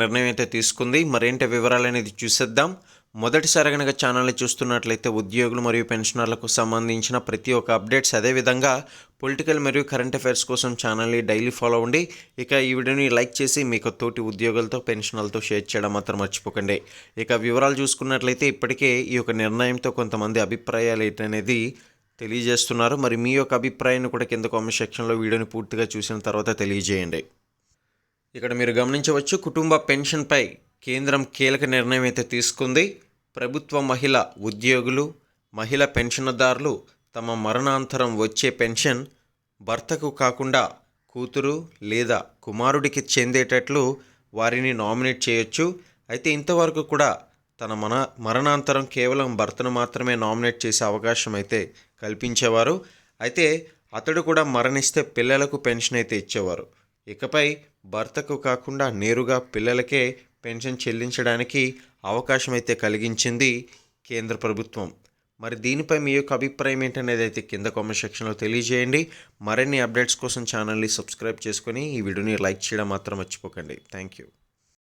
నిర్ణయం అయితే తీసుకుంది. మరేంటి వివరాలు అనేది చూసేద్దాం. మొదటిసారి కనుక ఛానల్ని చూస్తున్నట్లయితే ఉద్యోగులు మరియు పెన్షనర్లకు సంబంధించిన ప్రతి ఒక్క అప్డేట్స్ అదేవిధంగా పొలిటికల్ మరియు కరెంట్ అఫైర్స్ కోసం ఛానల్ని డైలీ ఫాలో అవ్వండి. ఇక ఈ వీడియోని లైక్ చేసి మీకు తోటి ఉద్యోగులతో పెన్షనర్లతో షేర్ చేయడం మాత్రం మర్చిపోకండి. ఇక వివరాలు చూసుకున్నట్లయితే ఇప్పటికే ఈ యొక్క నిర్ణయంతో కొంతమంది అభిప్రాయాలు ఏంటనేది తెలియజేస్తున్నారు. మరి మీ యొక్క అభిప్రాయాన్ని కూడా కింద కామెంట్ సెక్షన్లో వీడియోని పూర్తిగా చూసిన తర్వాత తెలియజేయండి. ఇక్కడ మీరు గమనించవచ్చు కుటుంబ పెన్షన్పై కేంద్రం కీలక నిర్ణయం అయితే తీసుకుంది. ప్రభుత్వ మహిళ ఉద్యోగులు మహిళ పెన్షన్దారులు తమ మరణాంతరం వచ్చే పెన్షన్ భర్తకు కాకుండా కూతురు లేదా కుమారుడికి చెందేటట్లు వారిని నామినేట్ చేయొచ్చు. అయితే ఇంతవరకు కూడా తన మన మరణాంతరం కేవలం భర్తను మాత్రమే నామినేట్ చేసే అవకాశం అయితే కల్పించేవారు. అయితే అతడు కూడా మరణిస్తే పిల్లలకు పెన్షన్ అయితే ఇచ్చేవారు. ఇకపై భర్తకు కాకుండా నేరుగా పిల్లలకే పెన్షన్ చెల్లించడానికి అవకాశం అయితే కలిగించింది కేంద్ర ప్రభుత్వం. మరి దీనిపై మీ యొక్క అభిప్రాయం ఏంటనేది అయితే కింద కామెంట్ సెక్షన్లో తెలియజేయండి. మరిన్ని అప్డేట్స్ కోసం ఛానల్ని సబ్స్క్రైబ్ చేసుకొని ఈ వీడియోని లైక్ చేయడం మాత్రం మర్చిపోకండి. Thank you.